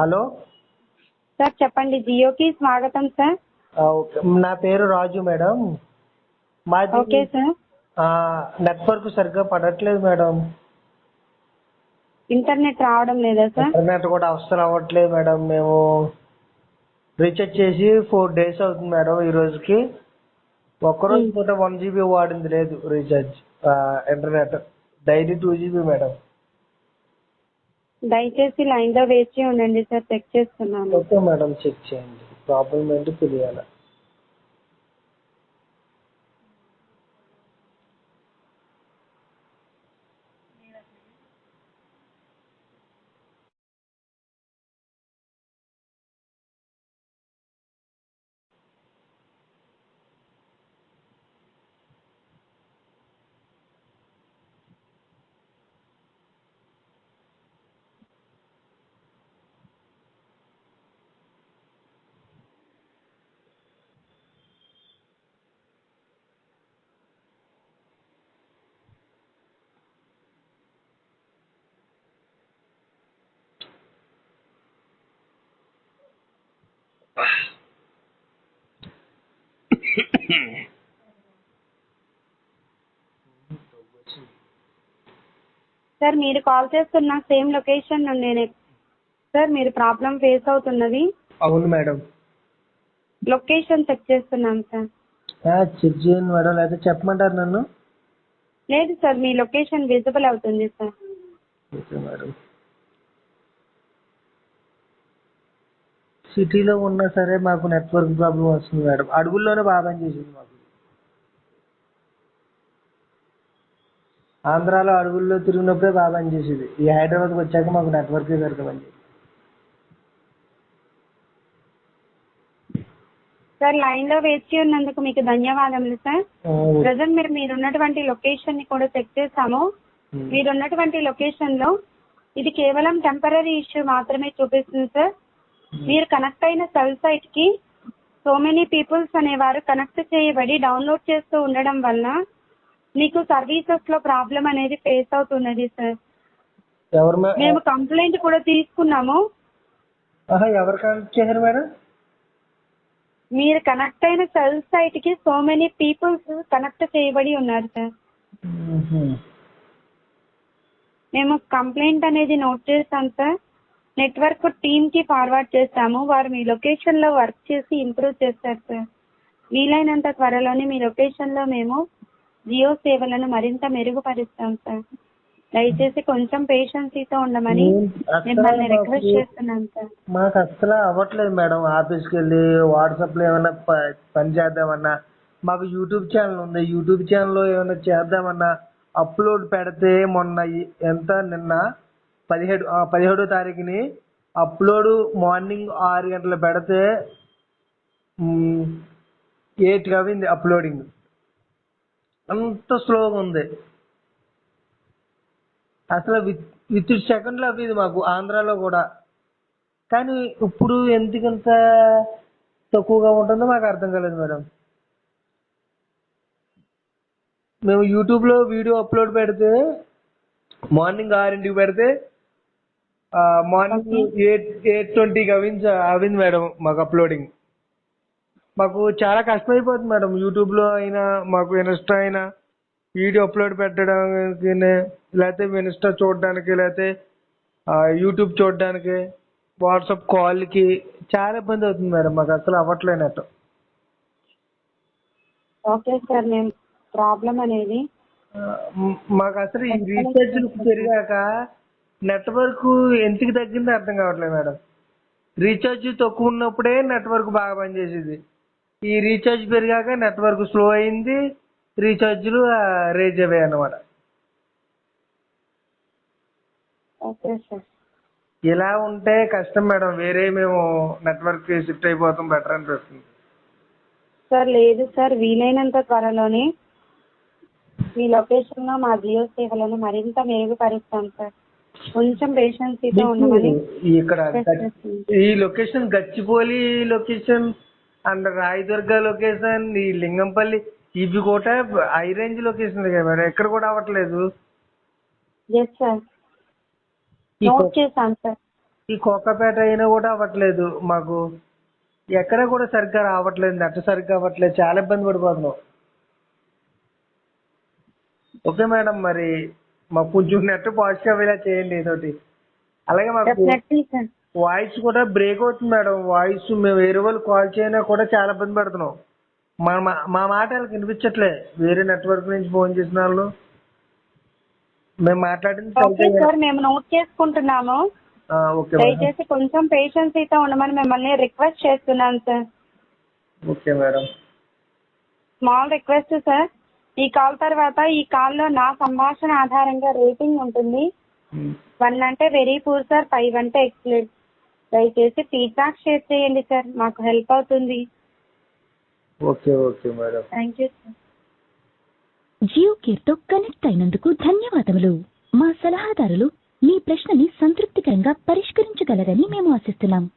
Hello? Sir చెప్పండి. జియోకి స్వాగతం sir. నా పేరు రాజు మేడం. మాది ఓకే సార్. నెట్వర్క్ సరిగ్గా పడట్లేదు మేడం. ఇంటర్నెట్ రావడం లేదా సార్? ఇంటర్నెట్ కూడా అస్సలు అవ్వట్లేదు మేడం. మేము రీఛార్జ్ చేసి ఫోర్ డేస్ అవుతుంది మేడం ఈ రోజుకి. ఒక్కరోజు పూట వన్ జీబీ వాడింది లేదు recharge. Internet. Daily two GB madam. దయచేసి లైన్లో వేచి ఉండండి సార్ చెక్ చేస్తున్నాను. ఓకే మేడం చెక్ చేయండి. ప్రాబ్లం ఏంటో తెలియాలి? సార్ మీరు కాల్ చేస్తున్న సేమ్ లొకేషన్ నుండి సార్ మీరు ప్రాబ్లం ఫేస్ అవుతున్నది. అవును మేడం. లొకేషన్ చెక్ చేస్తున్నాం సార్. చెక్ చేయండి మేడం. లేకపోతే చెప్పమంటారు నన్ను? లేదు సార్ మీ లొకేషన్ విజిబుల్ అవుతుంది సార్. Okay madam. సిటీలో ఉన్నా సరే మాకు నెట్వర్క్ ప్రాబ్లం వస్తుంది మేడం. అడవుల్లోనే బాగా పనిచేసింది మాకు. ఆంధ్రాలో అడవుల్లో తిరిగినప్పుడే బాగా పనిచేసేది. ఈ హైదరాబాద్కి వచ్చాక మాకు నెట్వర్కే సరిగ్గా పనిచేసింది సార్ లైన్లో వేచి ఉన్నందుకు మీకు ధన్యవాదములు సార్. ప్రజెంట్ మీరు మీరున్నటువంటి లొకేషన్ని కూడా చెక్ చేస్తాము. మీరున్నటువంటి లొకేషన్లో ఇది కేవలం టెంపరీ ఇష్యూ మాత్రమే చూపిస్తుంది సార్. మీరు కనెక్ట్ అయిన సెల్ సైట్కి సో మెనీ పీపుల్స్ అనేవారు కనెక్ట్ చేయబడి డౌన్లోడ్ చేస్తూ ఉండడం వల్ల మీకు సర్వీసెస్లో ప్రాబ్లం అనేది ఫేస్ అవుతున్నది సార్ ఎవరు మే- మేము కంప్లైంట్ కూడా తీసుకున్నాము. ఆహా, ఎవరు కనెక్ట్ చేశారు మేడం? మీరు కనెక్ట్ అయిన సెల్ సైట్కి సో మెనీ పీపుల్స్ కనెక్ట్ చేయబడి ఉన్నారు సార్ మ్మ్. మేము కంప్లైంట్ అనేది నోట్ చేస్తాం సార్ నెట్వర్క్ టీమ్కి ఫార్వర్డ్ చేస్తాము. వారు మీ లొకేషన్లో వర్క్ చేసి ఇంప్రూవ్ చేస్తారు సార్ వీలైనంత త్వరలోనే మీ లొకేషన్లో మేము జియో సేవలను మరింత మెరుగుపరుస్తాం సార్ దయచేసి కొంచెం పేషెన్సీతో ఉండమని మిమ్మల్ని రిక్వెస్ట్ చేస్తున్నాం సార్ మాకు అసలు అవ్వట్లేదు మేడం. ఆఫీస్కి వెళ్ళి వాట్సాప్లో ఏమైనా పని చేద్దామన్నా మాకు యూట్యూబ్ ఛానల్ ఉంది. యూట్యూబ్ ఛానల్లో ఏమైనా చేద్దామన్నా అప్లోడ్ పెడితే మొన్న ఎంత నిన్న పదిహేడు పదిహేడో తారీఖుని అప్లోడ్ మార్నింగ్ ఆరు గంటలు పెడితే ఎయిట్ అయింది అప్లోడింగ్. అంత స్లోగా ఉంది. అసలు విత్ విత్ సెకండ్లో అవ్వేది మాకు ఆంధ్రాలో కూడా. కానీ ఇప్పుడు ఎందుకంత తక్కువగా ఉంటుందో మాకు అర్థం కాలేదు మేడం. మేము యూట్యూబ్లో వీడియో అప్లోడ్ పెడితే మార్నింగ్ ఆరింటికి పెడితే మార్నింగ్ ఎయిట్ ఎయిట్ ట్వంటీకి అవింది అవింది మేడం మాకు అప్లోడింగ్. మాకు చాలా కష్టమైపోతుంది మేడం. యూట్యూబ్లో అయినా మాకు ఇన్స్టా అయినా వీడియో అప్లోడ్ పెట్టడానికి లేకపోతే ఇన్స్టా చూడడానికి లేకపోతే యూట్యూబ్ చూడడానికి వాట్సాప్ కాల్కి చాలా ఇబ్బంది అవుతుంది మేడం. మాకు అసలు అవ్వట్లేనట్టు ఓకే సార్ మేము ప్రాబ్లం అనేది మాకు అసలు ఈ రీఛార్జ్ పెరిగాక నెట్వర్క్ ఎందుకు తగ్గిందో అర్థం కావట్లేదు మేడం. రీఛార్జ్ తక్కువ ఉన్నప్పుడే నెట్వర్క్ బాగా పనిచేసేది. ఈ రీఛార్జ్ పెరిగాక నెట్వర్క్ స్లో అయింది రీఛార్జ్లు రేజ్ అయ్యాయి అన్నమాట. Okay sir. ఇలా ఉంటే కష్టం మేడం వేరే మేము నెట్వర్క్ షిఫ్ట్ అయిపోతాం బెటర్ అనిపిస్తుంది. సార్ లేదు సార్ వీలైనంత త్వరలోనే మీ లొకేషన్లో మా జియో సేవలను మరింత మెరుగుపరుస్తాం సార్. కొంచెం ఉండమని ఇక్కడ ఈ location Gachibowli location and Rayadurga location ఈ లింగంపల్లి ఇవి కూడా హై రేంజ్ లొకేషన్ కదా మేడం ఎక్కడ కూడా అవ్వట్లేదు. ఎస్ సార్ ఈ నోట్ కొ- చేశాను సార్ ఈ కోకాపేట అయినా కూడా అవ్వట్లేదు మాకు. ఎక్కడ కూడా సరిగ్గా రావట్లేదు నెట్ సరిగ్గా అవ్వట్లేదు. చాలా ఇబ్బంది పడిపోతున్నాం. ఓకే మేడం మరి. మాకు కొంచెం నెట్ పాజిటివ్ అయ్యేలా చేయండి ఏదోటి. అలాగే మాకు డెఫినెట్లీ వాయిస్ కూడా బ్రేక్ అవుతుంది మేడం. వాయిస్ మేము వేరే వాళ్ళు కాల్ చేయనా కూడా చాలా ఇబ్బంది పడుతున్నాం. మా మా- మా మాట వాళ్ళకి వినిపించట్లే. వేరే నెట్వర్క్ నుంచి ఫోన్ చేసిన వాళ్ళు. మేము మాట్లాడింది ఓకే సరిగ్గా సార్ మేము నోట్ చేసుకుంటున్నాము. ఆ, ఓకే మేడం. దయచేసి కొంచెం పేషెన్సీతో ఉండమని మిమ్మల్ని రిక్వెస్ట్ చేస్తున్నాను sir okay madam. Small request sir ఈ కాల్ తర్వాత ఈ కాల్లో నా సంభాషణ ఆధారంగా రేటింగ్ ఉంటుంది. ఉమ్. వన్ అంటే వెరీ పూర్ సార్. ఫైవ్ అంటే ఎక్సలెంట్. దయచేసి ఫీడ్బ్యాక్ షేర్ చేయండి సార్. మాకు హెల్ప్ అవుతుంది. Okay okay madam. Thank you sir. Jio కేర్తో connect అయినందుకు ధన్యవాదములు. మా సలహాదారులు మీ ప్రశ్నని సంతృప్తికరంగా పరిష్కరించగలరని మేము ఆశిస్తున్నాం.